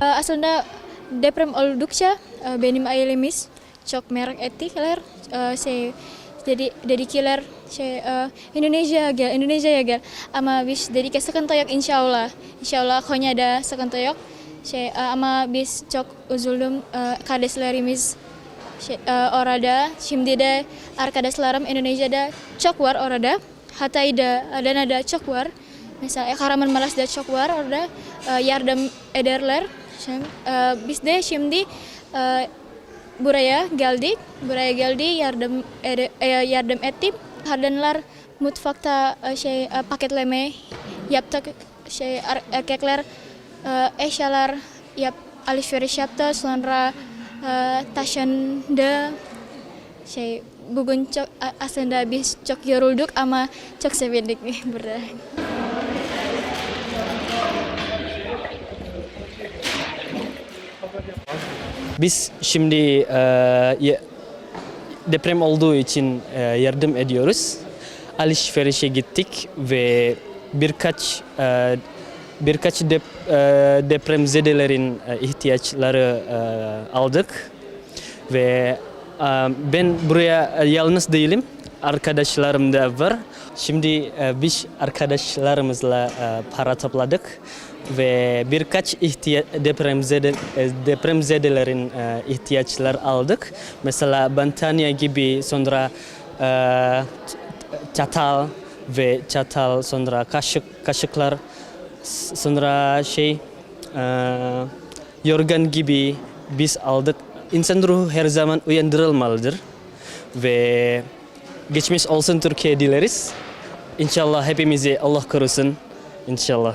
aslında deprem oldukça e, benim ailemiz çok merak ettiler. E, şey jadi dedikiler şey e, Indonesia gel Indonesia gel. Ama biz dedi ke sekentoyok insyaallah insyaallah konya da sekentoyok. Şey e, ama üzüldüm e, kardeşlerimiz şey, e, orada. Şimdi de arkadaşlarım Indonesia'da çok var orada. Hatay'da Adana'da çok var mesela Kahramanmaraş'da çok var. Orada e, yardım ederler. Şimdi, e, biz de şimdi e, buraya geldik. Buraya geldi yardım yardım ettik. Kadınlar mutfakta şey paketleme yaptık. Şey er- erkekler eşyalar yap alışveriş yaptı. Sonra taşındı. Şey bugün çok aslında biz çok yorulduk ama çok sevindik burada. Biz şimdi e, deprem olduğu için e, yardım ediyoruz. Alışverişe gittik ve birkaç e, birkaç dep, e, depremzedelerin e, ihtiyaçları e, aldık ve e, ben buraya e, yalnız değilim. Arkadaşlarım da var. Şimdi e, biz arkadaşlarımızla e, para topladık ve birkaç ihtiya depremzede e, depremzedelerin ihtiyaçlar aldık. Mesela battaniye gibi sonra çatal ve çatal sonra kaşık kaşıklar sonra şey yorgan gibi biz aldık. İnsan ruhu her zaman uyandırılmalıdır ve geçmiş olsun Türkiye dileriz. İnşallah hepimizi Allah korusun. İnşallah.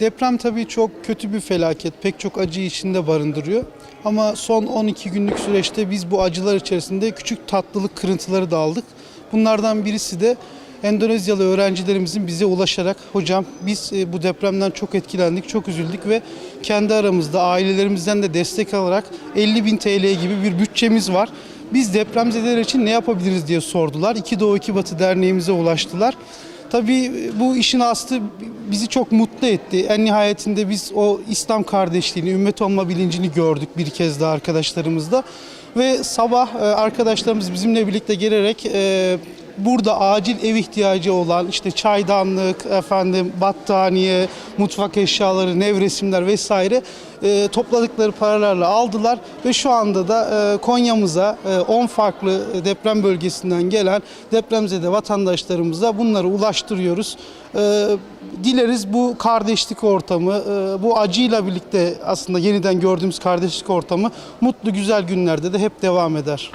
Deprem tabii çok kötü bir felaket, pek çok acı içinde barındırıyor. Ama son 12 günlük süreçte biz bu acılar içerisinde küçük tatlılık kırıntıları da aldık. Bunlardan birisi de Endonezyalı öğrencilerimizin bize ulaşarak hocam biz e, bu depremden çok etkilendik, çok üzüldük ve kendi aramızda ailelerimizden de destek alarak 50 bin TL gibi bir bütçemiz var. Biz depremzedeler için ne yapabiliriz diye sordular. İki Doğu İki Batı Derneğimize ulaştılar. Tabii bu işin aslı bizi çok mutlu etti. En nihayetinde biz o İslam kardeşliğini, ümmet olma bilincini gördük bir kez daha arkadaşlarımızla. Ve sabah e, arkadaşlarımız bizimle birlikte gelerek e, burada acil ev ihtiyacı olan işte çaydanlık, efendim battaniye, mutfak eşyaları, nevresimler vesaire e, topladıkları paralarla aldılar ve şu anda da e, Konya'mıza e, 10 farklı deprem bölgesinden gelen depremzede vatandaşlarımıza bunları ulaştırıyoruz. E, dileriz bu kardeşlik ortamı, e, bu acıyla birlikte aslında yeniden gördüğümüz kardeşlik ortamı mutlu güzel günlerde de hep devam eder.